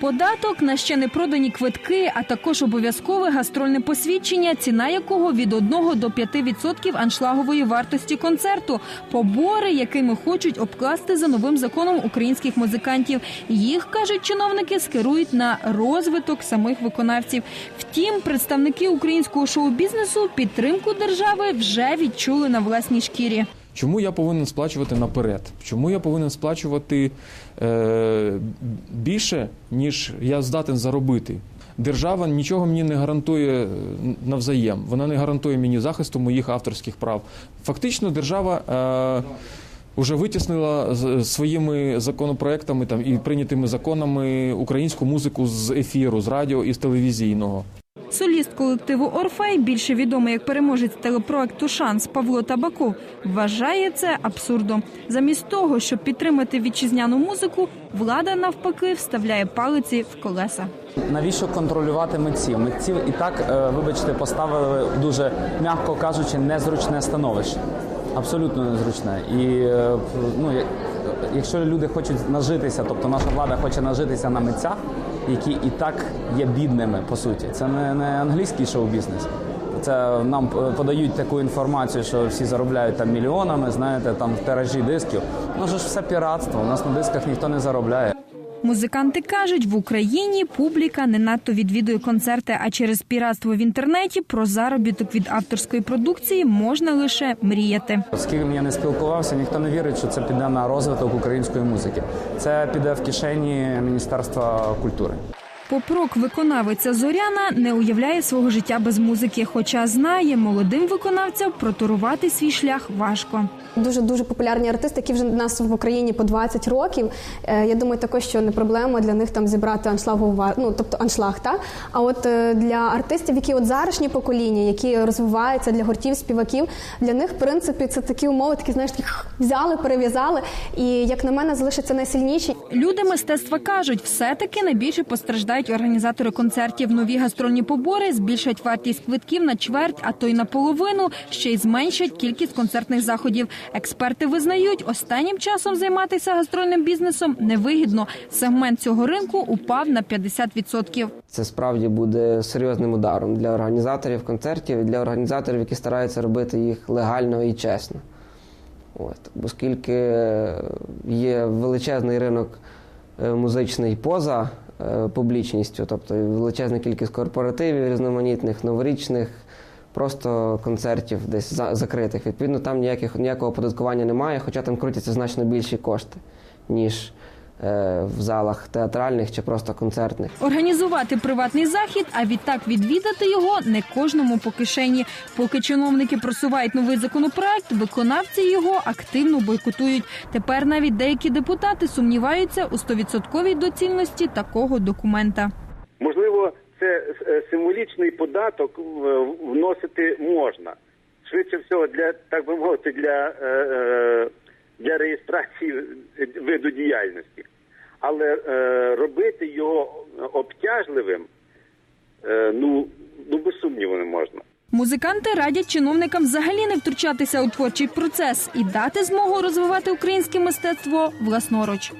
Податок на ще не продані квитки, а також обов'язкове гастрольне посвідчення, ціна якого від 1 до 5% аншлагової вартості концерту, побори, якими хочуть обкласти за новим законом українських музикантів. Їх кажуть чиновники, скерують на розвиток самих виконавців. Втім, представники українського шоу-бізнесу підтримку держави вже відчули на власній шкірі. Чому я повинен сплачувати наперед? Чому я повинен сплачувати е, більше, ніж я здатен заробити? Держава нічого мені не гарантує е, навзаєм. Вона не гарантує мені захисту моїх авторських прав. Фактично, держава. Е, Уже витіснила з- своїми законопроектами там і прийнятими законами українську музику з ефіру, з радіо і з телевізійного. Соліст колективу Орфей, більше відомий як переможець телепроекту Шанс Павло Табаков, вважає це абсурдом. Замість того, щоб підтримати вітчизняну музику, влада навпаки вставляє палиці в колеса. Навіщо контролювати митців? Митців і так, е, вибачте, поставили дуже, м'яко кажучи, незручне становище. Абсолютно незручне. І е, ну, якщо люди хочуть нажитися, тобто наша влада хоче нажитися на митцях, які і так є бідними, по суті. Це не, не англійський шоу-бізнес. Це нам е, подають таку інформацію, що всі заробляють там мільйонами, знаєте, там в тиражі дисків. Ну ж все піратство. У нас на дисках ніхто не заробляє. Музиканти кажуть, в Україні публіка не надто відвідує концерти, а через піратство в інтернеті про заробіток від авторської продукції можна лише мріяти. Оскільки я не спілкувався, ніхто не вірить, що це піде на розвиток української музики. Це піде в кишені Міністерства культури. Попрок виконавиця Зоряна не уявляє свого життя без музики, хоча знає, молодим виконавцям протурувати свій шлях важко. Дуже дуже популярні артисти, які вже нас в Україні по 20 років. Е, Я думаю, також що не проблема для них там зібрати аншлагову вар- ну тобто аншлаг. Та а от е, для артистів, які от зарашні покоління, які розвиваються для гуртів, співаків, для них в принципі це такі умови, такі знаєш, такі взяли, перев'язали. І як на мене, залишаться найсильніші. Люди мистецтва кажуть, все-таки найбільше постраждають організатори концертів. Нові гастрольні побори збільшать вартість квитків на чверть, а то й на половину, ще й зменшать кількість концертних заходів. Експерти визнають, останнім часом займатися гастрольним бізнесом невигідно. Сегмент цього ринку упав на 50%. Це справді буде серйозним ударом для організаторів концертів для організаторів, які стараються робити їх легально і чесно. От. Оскільки є величезний ринок е, музичний поза е, публічністю, тобто величезна кількість корпоративів різноманітних, новорічних, просто концертів десь за- закритих. Відповідно, там ніяких, ніякого оподаткування немає, хоча там крутяться значно більші кошти, ніж е, в залах театральних чи просто концертних. Організувати приватний захід, а відтак відвідати його не кожному по кишені. Поки чиновники просувають новий законопроект, виконавці його активно бойкотують. Тепер навіть деякі депутати сумніваються у стовідсотковій доцільності такого документа. Можливо, це е, символічний податок вносити можна. Швидше всього, для так би мовити, для, е, е, для реєстрації виду діяльності. Але е, робити його обтяжливим, е, ну, ну без сумніву не можна. Музиканти радять чиновникам взагалі не втручатися у творчий процес і дати змогу розвивати українське мистецтво власноруч.